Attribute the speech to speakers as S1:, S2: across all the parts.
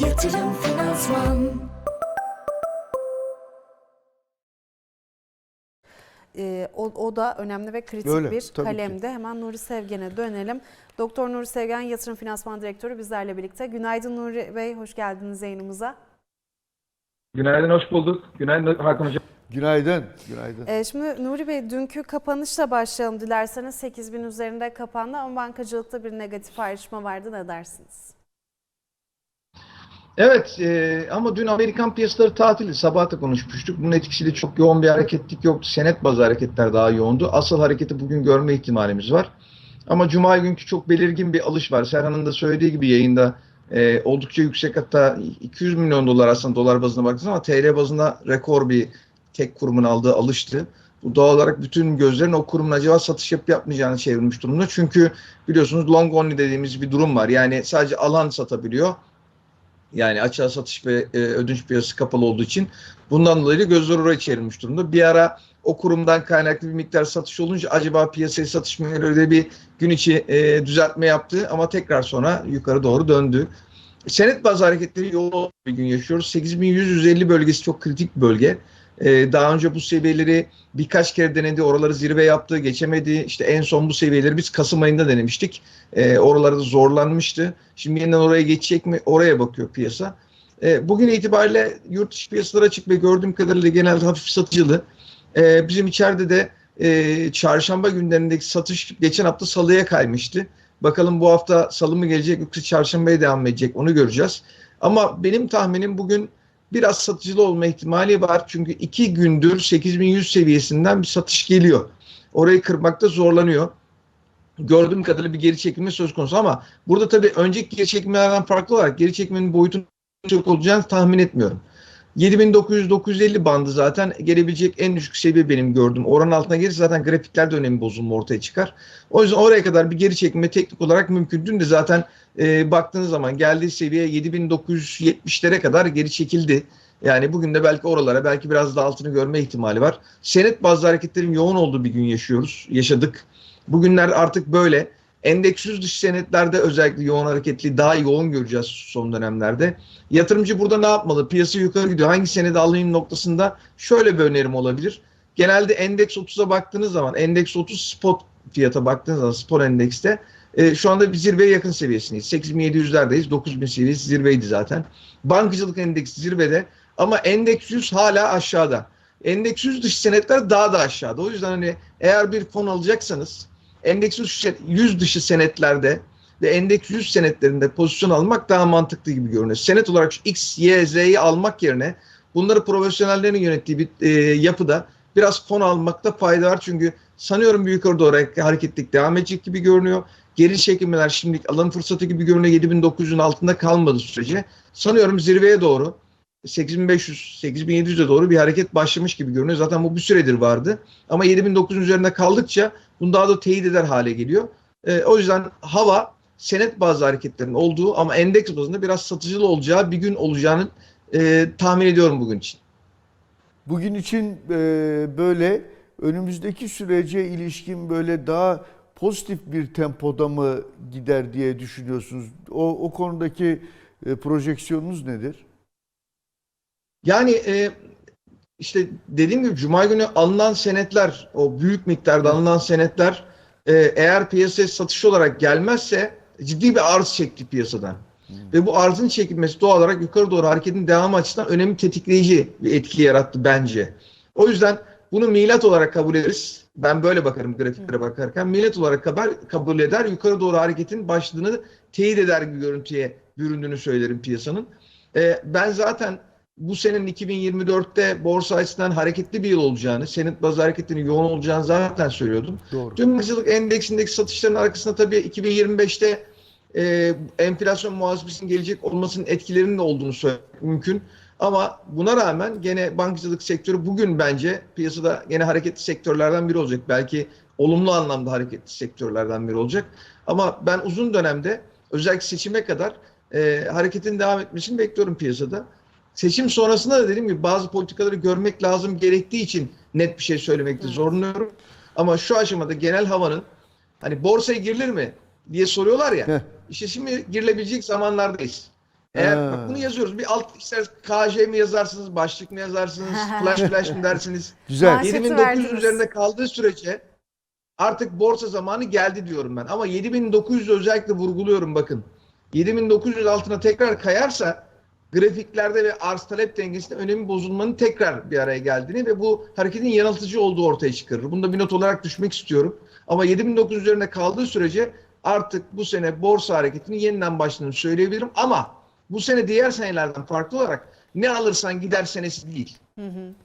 S1: Yatırım Finansman
S2: Ee, o, o da önemli ve kritik
S3: Öyle,
S2: bir
S3: tabii ki.
S2: kalemde. Hemen Nuri Sevgen'e dönelim. Doktor Nuri Sevgen Yatırım Finansman Direktörü bizlerle birlikte. Günaydın Nuri Bey, hoş geldiniz yayınımıza.
S4: Günaydın, hoş bulduk. Günaydın Hakan Hocam.
S3: Günaydın. Günaydın.
S2: Ee, şimdi Nuri Bey, dünkü kapanışla başlayalım dilerseniz. 8000 üzerinde kapandı ama bankacılıkta bir negatif ayrışma vardı. Ne dersiniz?
S4: Evet e, ama dün Amerikan piyasaları tatildi. Sabah da konuşmuştuk. Bunun etkisiyle çok yoğun bir hareketlik yoktu. Senet bazı hareketler daha yoğundu. Asıl hareketi bugün görme ihtimalimiz var. Ama Cuma günkü çok belirgin bir alış var. Serhan'ın da söylediği gibi yayında e, oldukça yüksek hatta 200 milyon dolar aslında dolar bazına baktığınız ama TL bazında rekor bir tek kurumun aldığı alıştı. Bu doğal olarak bütün gözlerin o kurumun acaba satış yapıp yapmayacağını çevirmiş durumda. Çünkü biliyorsunuz long only dediğimiz bir durum var. Yani sadece alan satabiliyor. Yani açığa satış ve e, ödünç piyasası kapalı olduğu için bundan dolayı gözler oraya çevrilmiş durumda. Bir ara o kurumdan kaynaklı bir miktar satış olunca acaba piyasaya satış öyle bir gün içi e, düzeltme yaptı ama tekrar sonra yukarı doğru döndü. Senet bazı hareketleri yoğun bir gün yaşıyoruz. 8150 bölgesi çok kritik bir bölge. E, daha önce bu seviyeleri birkaç kere denedi. Oraları zirve yaptı, geçemedi. İşte en son bu seviyeleri biz Kasım ayında denemiştik. E, oralarda zorlanmıştı. Şimdi yeniden oraya geçecek mi? Oraya bakıyor piyasa. E, bugün itibariyle yurt dışı piyasalar açık ve gördüğüm kadarıyla genelde hafif satıcılı. Bizim içeride de e, çarşamba günlerindeki satış geçen hafta salıya kaymıştı. Bakalım bu hafta salı mı gelecek yoksa çarşambaya devam edecek onu göreceğiz. Ama benim tahminim bugün biraz satıcılı olma ihtimali var. Çünkü iki gündür 8100 seviyesinden bir satış geliyor. Orayı kırmakta zorlanıyor gördüğüm kadarıyla bir geri çekilme söz konusu ama burada tabii önceki geri çekilmelerden farklı olarak geri çekmenin boyutunun çok olacağını tahmin etmiyorum. 7900-950 bandı zaten gelebilecek en düşük seviye benim gördüğüm. Oran altına gelirse zaten grafiklerde önemli bozulma ortaya çıkar. O yüzden oraya kadar bir geri çekilme teknik olarak mümkün. Dün de zaten e, baktığınız zaman geldiği seviye 7970'lere kadar geri çekildi. Yani bugün de belki oralara belki biraz da altını görme ihtimali var. Senet bazı hareketlerin yoğun olduğu bir gün yaşıyoruz. Yaşadık. Bugünler artık böyle. Endeksüz dış senetlerde özellikle yoğun hareketli daha yoğun göreceğiz son dönemlerde. Yatırımcı burada ne yapmalı? Piyasa yukarı gidiyor. Hangi senedi alayım noktasında şöyle bir önerim olabilir. Genelde endeks 30'a baktığınız zaman endeks 30 spot fiyata baktığınız zaman spot endekste e, şu anda bir zirveye yakın seviyesindeyiz. 8700'lerdeyiz. 9000 seviyesi zirveydi zaten. Bankacılık endeksi zirvede ama endeks 100 hala aşağıda. Endeks 100 dışı senetler daha da aşağıda. O yüzden hani eğer bir fon alacaksanız endeks 100 dışı senetlerde ve endeks 100 senetlerinde pozisyon almak daha mantıklı gibi görünüyor. Senet olarak X, Y, Z'yi almak yerine bunları profesyonellerin yönettiği bir e, yapıda biraz fon almakta fayda var. Çünkü sanıyorum bir yukarı doğru hareketlik devam edecek gibi görünüyor. Geri çekilmeler şimdilik alım fırsatı gibi görünüyor. 7900'ün altında kalmadı sürece. Sanıyorum zirveye doğru 8500 8700'e doğru bir hareket başlamış gibi görünüyor. Zaten bu bir süredir vardı. Ama 7900 üzerinde kaldıkça bunu daha da teyit eder hale geliyor. Ee, o yüzden hava senet bazı hareketlerin olduğu ama endeks bazında biraz satıcılı olacağı bir gün olacağını e, tahmin ediyorum bugün için.
S3: Bugün için e, böyle önümüzdeki sürece ilişkin böyle daha pozitif bir tempoda mı gider diye düşünüyorsunuz? O, o konudaki e, projeksiyonunuz nedir?
S4: Yani e, işte dediğim gibi Cuma günü alınan senetler, o büyük miktarda alınan senetler e, eğer piyasaya satış olarak gelmezse ciddi bir arz çekti piyasadan. Ve bu arzın çekilmesi doğal olarak yukarı doğru hareketin devamı açısından önemli tetikleyici bir etki yarattı bence. O yüzden bunu milat olarak kabul ederiz. Ben böyle bakarım grafiklere bakarken. Milat olarak kabul, kabul eder. Yukarı doğru hareketin başladığını teyit eder gibi görüntüye büründüğünü söylerim piyasanın. E, ben zaten bu senenin 2024'te borsa açısından hareketli bir yıl olacağını, senet bazı hareketinin yoğun olacağını zaten söylüyordum.
S3: Doğru.
S4: Tüm bankacılık endeksindeki satışların arkasında tabii 2025'te e, enflasyon muhasebesinin gelecek olmasının etkilerinin de olduğunu söylemek mümkün. Ama buna rağmen gene bankacılık sektörü bugün bence piyasada gene hareketli sektörlerden biri olacak. Belki olumlu anlamda hareketli sektörlerden biri olacak. Ama ben uzun dönemde özellikle seçime kadar e, hareketin devam etmesini bekliyorum piyasada. Seçim sonrasında da dediğim gibi bazı politikaları görmek lazım gerektiği için net bir şey söylemekte zorlanıyorum. Ama şu aşamada genel havanın hani borsaya girilir mi diye soruyorlar ya.
S3: Heh.
S4: İşte şimdi girilebilecek zamanlardayız. Eğer
S3: Ha.
S4: bak bunu yazıyoruz. Bir alt ister KJ mi yazarsınız, başlık mı yazarsınız, flash flash mı dersiniz?
S3: Güzel.
S2: Manşeti
S4: 7900
S2: verdiniz.
S4: üzerinde kaldığı sürece artık borsa zamanı geldi diyorum ben. Ama 7900 özellikle vurguluyorum bakın. 7900 altına tekrar kayarsa grafiklerde ve arz talep dengesinde önemi bozulmanın tekrar bir araya geldiğini ve bu hareketin yanıltıcı olduğu ortaya çıkarır. Bunu da bir not olarak düşmek istiyorum. Ama 7900 üzerinde kaldığı sürece artık bu sene borsa hareketinin yeniden başladığını söyleyebilirim. Ama bu sene diğer senelerden farklı olarak ne alırsan gider senesi değil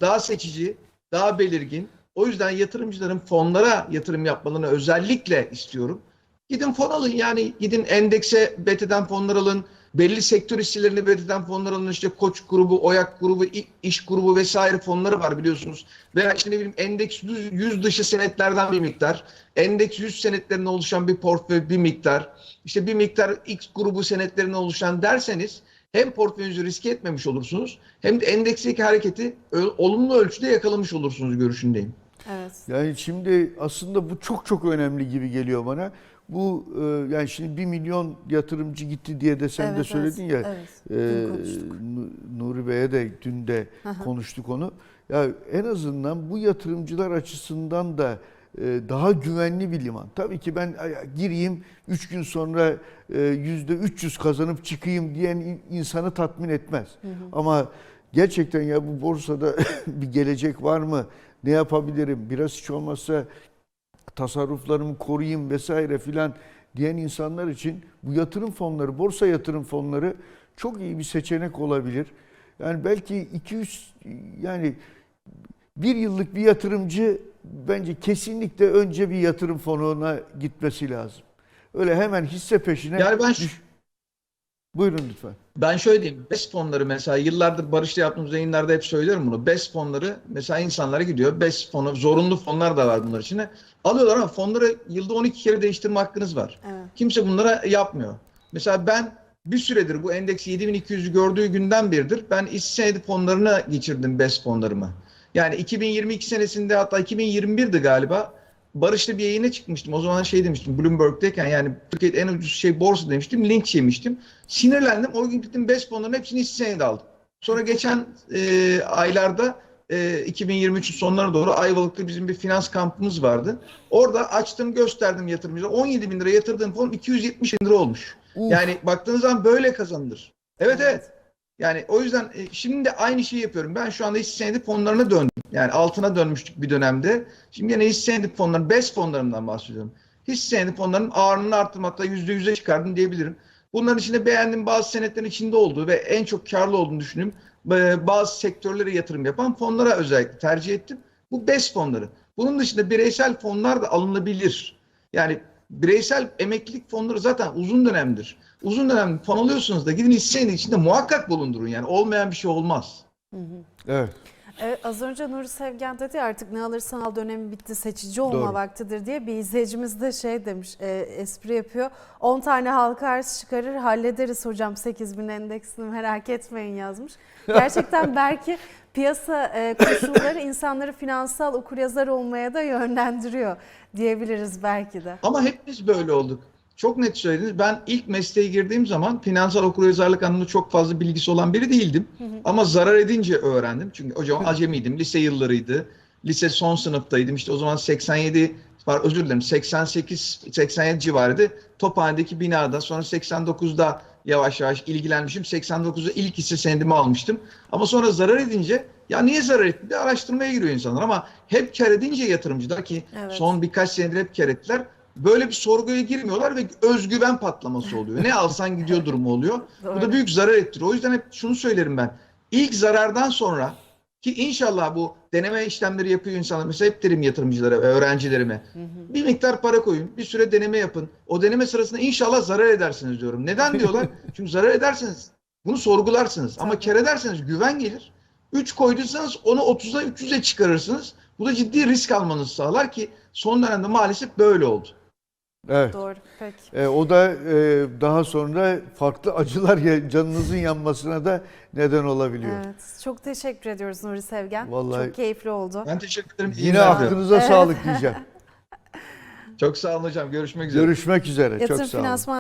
S4: daha seçici, daha belirgin. O yüzden yatırımcıların fonlara yatırım yapmalarını özellikle istiyorum. Gidin fon alın yani gidin endekse BT'den fonlar alın. Belli sektör hisselerini BT'den fonlar alın. İşte Koç grubu, Oyak grubu, İş grubu vesaire fonları var biliyorsunuz. Veya işte ne bileyim endeks 100, 100 dışı senetlerden bir miktar. Endeks 100 senetlerinden oluşan bir portföy bir miktar. İşte bir miktar X grubu senetlerinden oluşan derseniz hem portföyünüzü riske etmemiş olursunuz hem de endeksteki hareketi olumlu ölçüde yakalamış olursunuz görüşündeyim.
S2: Evet.
S3: Yani şimdi aslında bu çok çok önemli gibi geliyor bana. Bu e, yani şimdi bir milyon yatırımcı gitti diye de sen de
S2: Evet,
S3: söyledin
S2: evet,
S3: ya.
S2: evet.
S3: e, Nuri Bey'e de dün de konuştuk onu. Ya en azından bu yatırımcılar açısından da e, daha güvenli bir liman. Tabii ki ben gireyim 3 gün sonra e, yüzde 300 kazanıp çıkayım diyen in- insanı tatmin etmez. Ama gerçekten ya bu borsada bir gelecek var mı? Ne yapabilirim? Biraz hiç olmazsa tasarruflarımı koruyayım vesaire filan diyen insanlar için bu yatırım fonları, borsa yatırım fonları çok iyi bir seçenek olabilir. Yani belki 200 yani bir yıllık bir yatırımcı bence kesinlikle önce bir yatırım fonuna gitmesi lazım. Öyle hemen hisse peşine
S4: Yani ben
S3: düş- Buyurun lütfen.
S4: Ben şöyle diyeyim. BES fonları mesela yıllardır Barış'ta yaptığımız yayınlarda hep söylerim bunu. BES fonları mesela insanlara gidiyor. BES fonu zorunlu fonlar da var bunlar içine. Alıyorlar ama fonları yılda 12 kere değiştirme hakkınız var.
S2: Evet.
S4: Kimse bunlara yapmıyor. Mesela ben bir süredir bu endeks 7200'ü gördüğü günden beridir ben hisse senedi fonlarına geçirdim BES fonlarımı. Yani 2022 senesinde hatta 2021'di galiba Barış'ta bir yayına çıkmıştım. O zaman şey demiştim Bloomberg'deyken yani Türkiye'de en ucuz şey borsa demiştim. Linç yemiştim. Sinirlendim. O gün gittim BES fonlarının hepsini hisse senedi aldım. Sonra geçen e, aylarda e, 2023'ün sonlarına doğru Ayvalık'ta bizim bir finans kampımız vardı. Orada açtım gösterdim yatırımcılara. 17 bin lira yatırdığım fon 270 bin lira olmuş.
S3: Uf.
S4: Yani baktığınız zaman böyle kazanılır. Evet evet. Yani o yüzden e, şimdi de aynı şeyi yapıyorum. Ben şu anda hisse senedi fonlarına döndüm. Yani altına dönmüştük bir dönemde. Şimdi yine hisse senedi fonları, BES fonlarından bahsediyorum. Hisse senedi fonlarının ağırlığını arttırdım hatta %100'e çıkardım diyebilirim. Bunların içinde beğendiğim bazı senetlerin içinde olduğu ve en çok karlı olduğunu düşündüğüm e, bazı sektörlere yatırım yapan fonlara özellikle tercih ettim. Bu BES fonları. Bunun dışında bireysel fonlar da alınabilir. Yani bireysel emeklilik fonları zaten uzun dönemdir. Uzun dönem fon alıyorsunuz da gidin hisse senedi içinde muhakkak bulundurun. Yani olmayan bir şey olmaz.
S3: Evet.
S2: Evet, az önce Nuri Sevgen dedi ya, artık ne alırsan al dönemi bitti seçici olma
S3: Doğru.
S2: vaktidir diye bir izleyicimiz de şey demiş e, espri yapıyor. 10 tane halka arz çıkarır hallederiz hocam 8000 endeksini merak etmeyin yazmış. Gerçekten belki piyasa e, koşulları insanları finansal okuryazar olmaya da yönlendiriyor diyebiliriz belki de.
S4: Ama hepimiz böyle olduk. Çok net söylediniz. Ben ilk mesleğe girdiğim zaman finansal okuryazarlık anlamında çok fazla bilgisi olan biri değildim. Ama zarar edince öğrendim. Çünkü hocam acemiydim. Lise yıllarıydı. Lise son sınıftaydım. İşte o zaman 87 var özür dilerim 88 87 civarıydı. Tophane'deki binada sonra 89'da yavaş yavaş ilgilenmişim. 89'da ilk hisse senedimi almıştım. Ama sonra zarar edince ya niye zarar etti diye araştırmaya giriyor insanlar. Ama hep kar edince yatırımcılar ki
S2: Evet.
S4: son birkaç senedir hep kar ettiler. Böyle bir sorguya girmiyorlar ve özgüven patlaması oluyor. Ne alsan gidiyor durumu oluyor. Bu
S2: Doğru.
S4: da büyük zarar ettiriyor. O yüzden hep şunu söylerim ben. İlk zarardan sonra ki inşallah bu deneme işlemleri yapıyor insanlar. Mesela hep derim yatırımcılara ve öğrencilerime. Bir miktar para koyun. Bir süre deneme yapın. O deneme sırasında inşallah zarar edersiniz diyorum. Neden diyorlar? Çünkü zarar ederseniz bunu sorgularsınız. Ama kar ederseniz güven gelir. 3 koyduysanız onu 30'a 300'e çıkarırsınız. Bu da ciddi risk almanızı sağlar ki son dönemde maalesef böyle oldu.
S3: Evet.
S2: Doğru peki.
S3: E, o da e, daha sonra farklı acılar ya- canınızın yanmasına da neden olabiliyor.
S2: Evet, çok teşekkür ediyoruz Nuri Sevgen.
S3: Vallahi-
S2: Çok keyifli oldu.
S4: Ben teşekkür ederim. İyi
S3: Yine
S4: günler
S3: aklınıza sağlık diyeceğim.
S4: Çok sağ olun hocam. Görüşmek üzere.
S3: Görüşmek üzere.
S2: Yatırım
S3: Çok sağ olun.
S2: Finansman